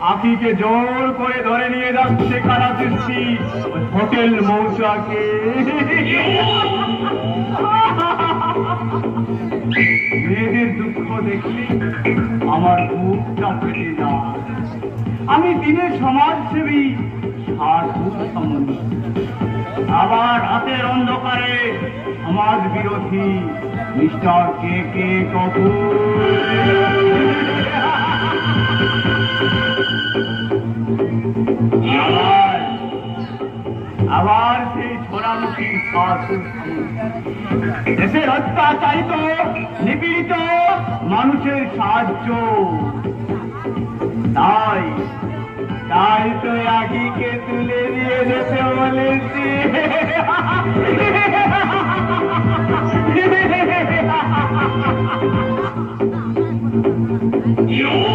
আখিকে জোর করে ধরে নিয়ে যাচ্ছে সৃষ্টি ওই হোটেল মৌচাকে। মেয়েদের দুঃখ দেখলে আমার বুকটা ফেটে যায়। আমি দিনে সমাজসেবী। আবার রাতের অন্ধকারে সমাজ বিরোধী মিস্টার কে কে কপুর আবার সেই ছোড়ামুখী দেশের অত্যাচারিত, নিপীড়িত মানুষের সাহায্য। তাই তাই তো আগিকে তুলে দিয়ে যেতে You